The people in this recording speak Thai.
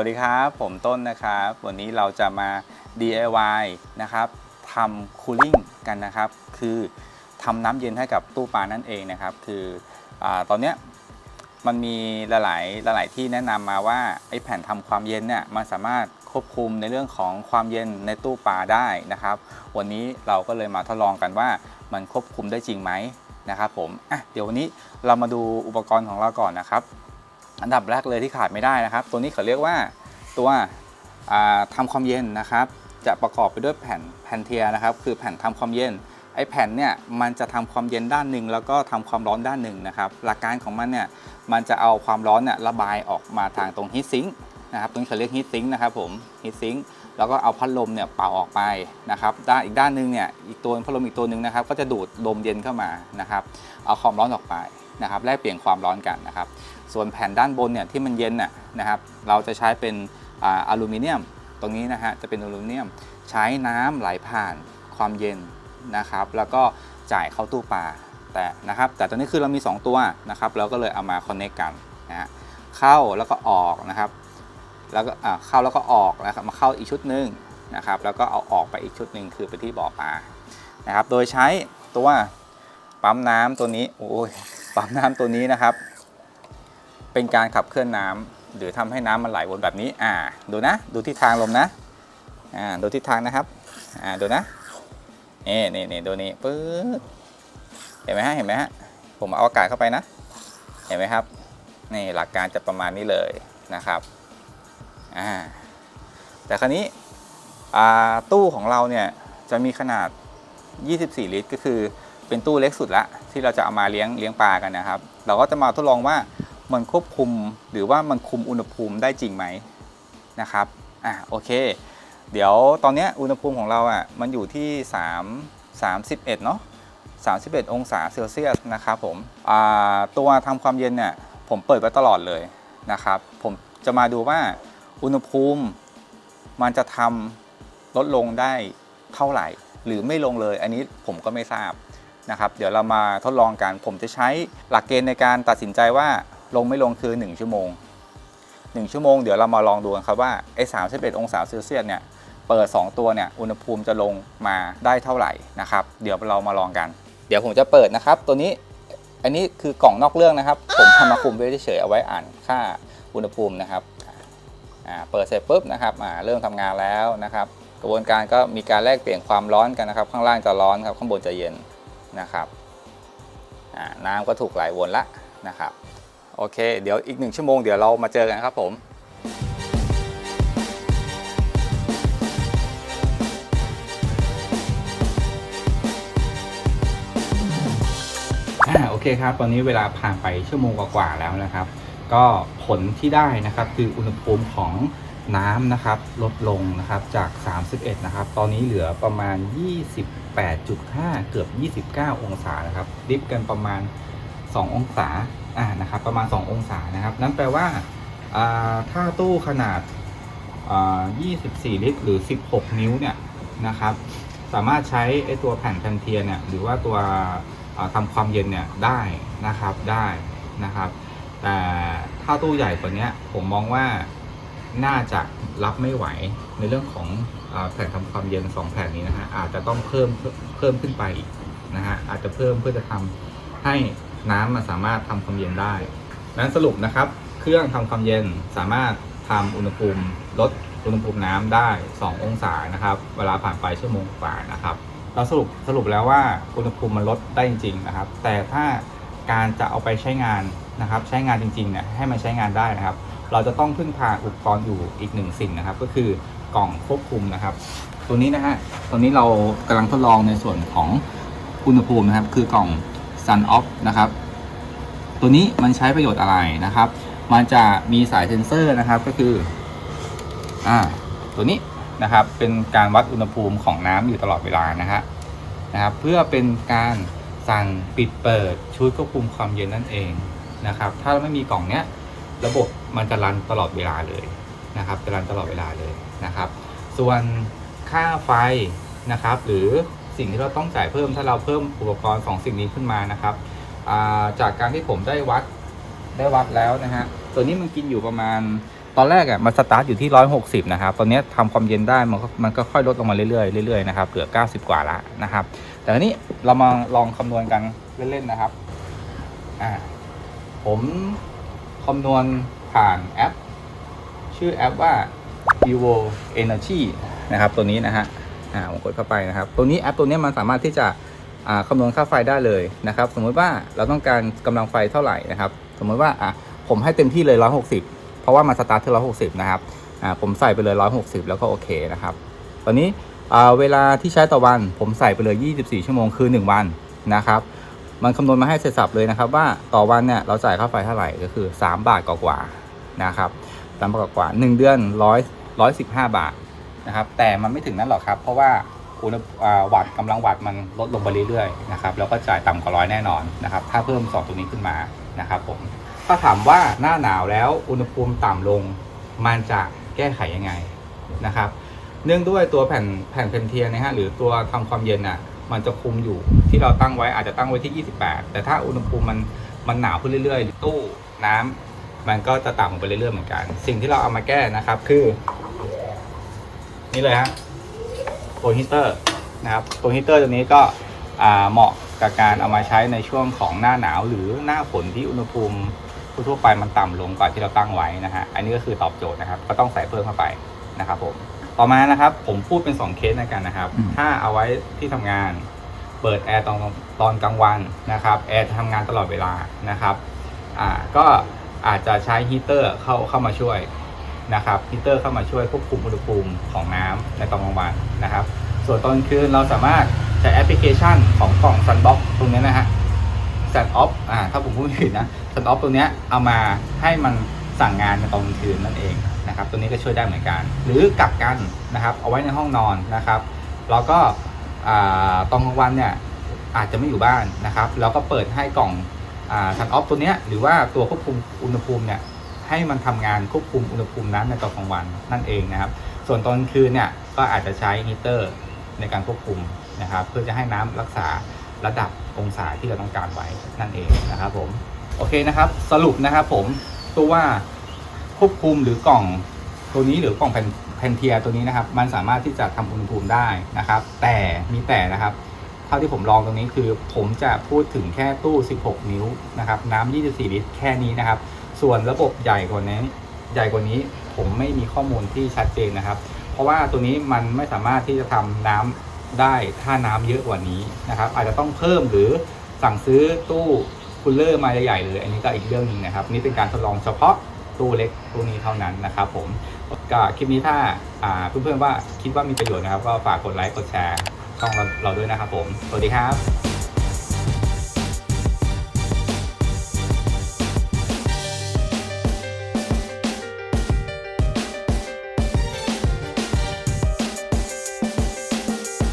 วัสดีครับ ผมต้นนะครับ วันนี้เราจะมา DIY นะครับทำคูลิ่งกันนะครับ คือทำน้ำเย็นให้กับตู้ปลานั่นเองนะครับ คืออตอนเนี้ยมันมีหลายๆหลาย ๆ ที่แนะนำมาว่าไอ้แผ่นทำความเย็นเนี่ยมันสามารถควบคุมในเรื่องของความเย็นในตู้ปลาได้นะครับ วันนี้เราก็เลยมาทดลองกันว่ามันควบคุมได้จริงไหมนะครับผมอะเดี๋ยววันนี้เรามาดูอุปกรณ์ของเราก่อนนะครับ อันดับแรกเลยที่ขาดไม่ได้นะครับ ตัวนี้เขาเรียกว่าตัวอ่าทำความเย็นนะครับ จะประกอบไปด้วยแผ่นแผ่นเทียนะครับ คือแผ่นทำความเย็นไอ้แผ่นเนี่ยมันจะทำความเย็นด้านหนึ่งแล้วก็ทำความร้อนด้านหนึ่งนะครับหลักการของมันเนี่ยมันจะเอาความร้อนเนี่ยระบายออกมาทางตรงฮีทซิงค์นะครับตรงนี้เขาเรียกฮีทซิงค์นะครับผมฮีทซิงค์แล้วก็เอาพัดลมเนี่ยเป่าออกไปนะครับด้านอีกด้านหนึงเนี่ยอีกตัวพัดลมอีกตัวหนึ่งนะครับก็จะดูดลมเย็นเข้ามานะครับเอาความร้อนออกไป นะครับแลกเปลี่ยนความร้อนกันนะครับส่วนแผ่นด้านบนเนี่ยที่มันเย็นน่ะนะครับเราจะใช้เป็นอลูมิเนียม ตรงนี้นะฮะจะเป็นอลูมิเนียมใช้น้ำไหลผ่านความเย็นนะครับแล้วก็จ่ายเข้าตู้ปลาแต่นะครับแต่ตอนนี้คือเรามี 2 ตัวนะครับเราก็เลยเอามาคอนเนคกันนะฮะเข้าแล้วก็ออกนะครับแล้วก็เข้าแล้วก็ออกนะครับมาเข้าอีกชุดหนึ่งนะครับแล้วก็เอาออกไปอีกชุดหนึ่งคือไปที่บ่อปลานะครับโดยใช้ตัวปั๊มน้ำตัวนี้โอ้ย ปั๊มน้ำตัวนี้นะครับ เป็นการขับเคลื่อนน้ำหรือทำให้น้ำมันไหลวนแบบนี้อ่าดูนะ ดูทิศทางลมนะอ่าดูทิศทางนะครับอ่าดูนะนี่นี่นี่ดูนี่ปึ๊บเห็นไหมฮะเห็นไหมฮะผมเอาอากาศเข้าไปนะ เห็นไหมครับนี่หลักการจะประมาณนี้เลยนะครับอ่าแต่คราวนี้อ่าตู้ของเราเนี่ยจะมีขนาด 24 ลิตร ก็คือเป็นตู้เล็กสุดละ ที่เราจะเอามาเลี้ยงเลี้ยงปลากันนะครับ เราก็จะมาทดลองว่ามันควบคุมหรือว่ามันคุมอุณหภูมิได้จริงไหมนะครับอะโอเค เดี๋ยวตอนนี้อุณหภูมิของเราอะมันอยู่ที่ 3 31เนาะ31 องศาเซลเซียสนะครับผมอ่าตัวทำความเย็นเนี่ยผมเปิดไว้ตลอดเลยนะครับผมจะมาดูว่าอุณหภูมิมันจะทำลดลงได้เท่าไหร่ หรือไม่ลงเลย อันนี้ผมก็ไม่ทราบ นะครับเดี๋ยวเรามาทดลองกัน ผมจะใช้หลักเกณฑ์ในการตัดสินใจว่าลงไม่ลงคือ 1 ชั่วโมง 1 ชั่วโมงเดี๋ยวเรามาลองดูกันครับว่าไอ้31องศาเซลเซียสเนี่ยเปิด 2 ตัวเนี่ยอุณหภูมิจะลงมาได้เท่าไหร่นะครับเดี๋ยวเรามาลองกัน เดี๋ยวผมจะเปิดนะครับ ตัวนี้อันนี้คือกล่องนอกเรื่องนะครับ ผมทำมาคุมไว้เฉยๆเอาไว้อ่านค่าอุณหภูมินะครับเปิดเสร็จปุ๊บนะครับเริ่มทำงานแล้วนะครับ กระบวนการก็มีการแลกเปลี่ยนความร้อนกันนะครับ ข้างล่างจะร้อนครับข้างบนจะเย็น นะครับน้ำก็ถูกไหลวนละนะครับโอเค เดี๋ยวอีกหนึ่งชั่วโมงเดี๋ยวเรามาเจอกันครับผมโอเคครับ ตอนนี้เวลาผ่านไปชั่วโมงกว่าๆแล้วนะครับ ก็ผลที่ได้นะครับคืออุณหภูมิของ น้ำนะครับลดลงนะครับจาก 31 นะครับ ตอนนี้เหลือประมาณ 28.5 เกือบ 29 องศานะครับดิฟกันประมาณ 2 องศาอ่านะครับประมาณ 2 องศานะครับ นั่นแปลว่าอ่าถ้าตู้ขนาดอ่า24 ลิตร หรือ 16 นิ้วเนี่ยนะครับ สามารถใช้ไอตัวแผ่นแผ่นเทียนเนี่ยหรือว่าตัวอ่าทำความเย็นเนี่ยได้นะครับได้นะครับ แต่ถ้าตู้ใหญ่กว่านี้ผมมองว่า น่าจะรับไม่ไหวในเรื่องของอแผ่นทำความเย็น2แผ่นนี้นะฮะอาจจะต้องเพิ่มเพิ่มขึ้นไปอีกนะฮะอาจจะเพิ่มเพื่อจะทำให้น้ำมันสามารถทำความเย็นได้นั้นสรุปนะครับ เครื่องทำความเย็นสามารถทำอุณหภูมิลดอุณหภูมิน้ำได้ 2 องศานะครับ เวลาผ่านไปชั่วโมงกว่านะครับเราสรุปสรุปแล้วว่าอุณหภูมิมันลดได้จริง ๆ นะครับ แต่ถ้าการจะเอาไปใช้งานนะครับ ใช้งานจริงๆเนี่ยให้มันใช้งานได้นะครับ เราจะต้องพึ่งพาอุปกรณ์อยู่อีกหนึ่งสิ่งนะครับ ก็คือกล่องควบคุมนะครับ ตัวนี้นะฮะตัวนี้เรากำลังทดลองในส่วนของอุณหภูมินะครับ คือกล่อง Sun Off นะครับ ตัวนี้มันใช้ประโยชน์อะไรนะครับ มันจะมีสายเซ็นเซอร์นะครับก็คืออ่าตัวนี้นะครับเป็นการวัดอุณหภูมิของน้ำอยู่ตลอดเวลานะฮะนะครับ เพื่อเป็นการสั่งปิดเปิดชุดควบคุมความเย็นนั่นเองนะครับ ถ้าเราไม่มีกล่องเนี้ยระบบ มันจะรันตลอดเวลาเลยนะครับจะรันตลอดเวลาเลยนะครับ ส่วนค่าไฟนะครับ หรือสิ่งที่เราต้องจ่ายเพิ่มถ้าเราเพิ่มอุปกรณ์สองสิ่งนี้ขึ้นมานะครับาจากการที่ผมได้วัดได้วัดแล้วนะฮะตัวนี้มันกินอยู่ประมาณตอนแรกอะมันสตาร์ทอยู่ที่160นะครับตอนนี้ทำความเย็นได้มันก็มันก็ค่อยลดลงมาเรื่อยๆเรื่อยๆนะครับเหลือ 90 กว่าละนะครับ แต่ทีนี้เรามาลองคำนวณกันเล่นๆนะครับอ่าผมคำนวณ ผ่านแอป ชื่อแอปว่า evo energy นะครับ ตัวนี้นะฮะอ่าผมกดเข้าไปนะครับ ตัวนี้แอปตัวนี้มันสามารถที่จะอ่าคำนวณค่าไฟได้เลยนะครับ สมมุติว่าเราต้องการกำลังไฟเท่าไหร่นะครับ สมมติว่าอะผมให้เต็มที่เลย 160 เพราะว่ามันสตาร์ทที่160 นะครับอ่าผมใส่ไปเลย 160 แล้วก็โอเคนะครับ ตอนนี้อ่าเวลาที่ใช้ต่อวันผมใส่ไปเลย 24 ชั่วโมงคือ 1 วันนะครับ มันคำนวณมาให้เสร็จสับเลยนะครับ ว่าต่อวันเนี่ยเราจ่ายค่าไฟเท่าไหร่ก็คือ 3 บาทกว่าๆนะครับสามบาทกว่าหนึ่งเดือนร้อยร้อยสิบห้าบาทนะครับ แต่มันไม่ถึงนั้นหรอกครับ เพราะว่าอุณหวัตต์กำลังวัตต์มันลดลงไปเรื่อยๆนะครับแล้วก็จ่ายต่ำกว่าร้อยแน่นอนนะครับ ถ้าเพิ่มสองตัวนี้ขึ้นมานะครับผมถ้าถามว่าหน้าหนาวแล้วอุณหภูมิต่ำลงมันจะแก้ไขยังไงนะครับ เนื่องด้วยตัวแผ่นแผ่นเพนเทียนะฮะหรือตัวทำความเย็นอะ มันจะคุมอยู่ที่เราตั้งไว้อาจจะตั้งไว้ที่ 28 แต่ถ้าอุณหภูมิมันมันหนาวขึ้นเรื่อยๆ ตู้น้ำมันก็จะต่ำลงไปเรื่อยๆเหมือนกัน สิ่งที่เราเอามาแก้นะครับคือ นี่เลยฮะตัวฮีเตอร์นะครับตัวฮีเตอร์ตัวนี้ก็อ่าเหมาะกับการเอามาใช้ในช่วงของหน้าหนาวหรือหน้าฝนที่อุณหภูมิทั่วไปมันต่ำลงกว่าที่เราตั้งไว้นะฮะ อันนี้ก็คือตอบโจทย์นะครับ ก็ต้องใส่เพิ่มเข้าไปนะครับผม ต่อมานะครับ ผมพูดเป็น2เคสในกันนะครับ อืม ถ้าเอาไว้ที่ทำงาน เปิดแอร์ตอนตอนกลางวันนะครับแอร์จะทำงานตลอดเวลานะครับอ่าก็อาจจะใช้ฮีเตอร์เข้าเข้ามาช่วยนะครับฮีเตอร์เข้ามาช่วยควบคุมอุณหภูมิของน้ำในตอนกลางวันนะครับ ส่วนตอนกลางคืนเราสามารถใช้แอปพลิเคชันของกล่อง Sunbox ตรงนี้นะฮะ Sun Off อ่า ถ้าผมพูดไม่ผิดนะ Sun Off ตัวเนี้ยเอามาให้มันสั่งงานในตอนกลางคืนนั่นเอง นะครับ ตัวนี้ก็ช่วยได้เหมือนกัน หรือกลับกันนะครับ เอาไว้ในห้องนอนนะครับแล้วก็ตอนกลางวันเนี่ยอาจจะไม่อยู่บ้านนะครับแล้วก็เปิดให้กล่องอ่า Sun Off ตัวเนี้ยหรือว่าตัวควบคุมอุณหภูมิเนี่ยให้มันทำงานควบคุมอุณหภูมินั้นในตอนกลางวันนั่นเองนะครับ ส่วนตอนคืนเนี่ยก็อาจจะใช้ฮีเตอร์ในการควบคุมนะครับ เพื่อจะให้น้ำรักษาระดับองศาที่เราต้องการไว้นั่นเองนะครับผมโอเคนะครับ สรุปนะครับผมตัวว่า ควบคุมหรือกล่องตัวนี้หรือกล่องแผ่นแผ่นเทียตัวนี้นะครับ มันสามารถที่จะทำอุณหภูมิได้นะครับ แต่มีแต่นะครับ เท่าที่ผมลองตรงนี้คือ ผมจะพูดถึงแค่ตู้ 16 นิ้วนะครับน้ำ24 ลิตรแค่นี้นะครับ ส่วนระบบใหญ่กว่านี้ใหญ่กว่านี้ผมไม่มีข้อมูลที่ชัดเจนนะครับ เพราะว่าตัวนี้มันไม่สามารถที่จะทำน้ำได้ถ้าน้ำเยอะกว่านี้นะครับ อาจจะต้องเพิ่มหรือสั่งซื้อตู้คูลเลอร์มาใหญ่ๆเลย อันนี้ก็อีกเรื่องหนึ่งนะครับ นี่เป็นการทดลองเฉพาะ ตู้เล็กตู้นี้เท่านั้นนะครับผมก็คลิปนี้ถ้าอ่าเพื่อนๆว่าคิดว่ามีประโยชน์นะครับ ก็ฝากกดไลค์กดแชร์ช่องเราเราด้วยนะครับผม สวัสดีครับ